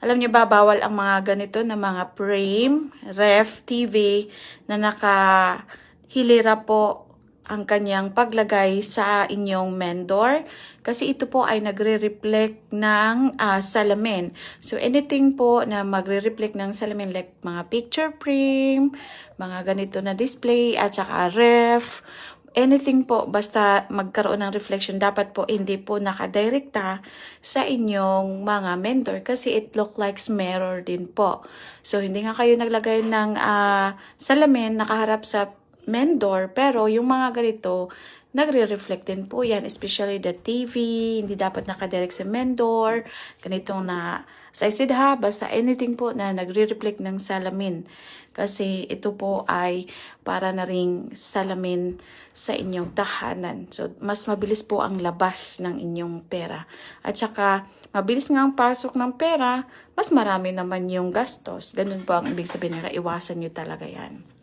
Alam niyo ba, bawal ang mga ganito na mga frame, ref, TV na nakahilira po ang kanyang paglagay sa inyong main door kasi ito po ay nagre-reflect ng ah, salamin. So anything po na magre-reflect ng salamin like mga picture frame, mga ganito na display at saka ref, anything po basta magkaroon ng reflection dapat po hindi po nakadirekta sa inyong mga mentor kasi it look like mirror din po. So hindi nga kayo naglagay ng ah, salamin nakaharap sa main door pero yung mga ganito nagre-reflect din po yan especially the TV hindi dapat nakadirect sa main door ganitong na sa said ha basta anything po na nagre-reflect ng salamin kasi ito po ay para na ring salamin sa inyong tahanan. So, mas mabilis po ang labas ng inyong pera. At saka, mabilis nga ang pasok ng pera, mas marami naman yung gastos. Ganun po ang ibig sabihin nila, iwasan nyo talaga yan.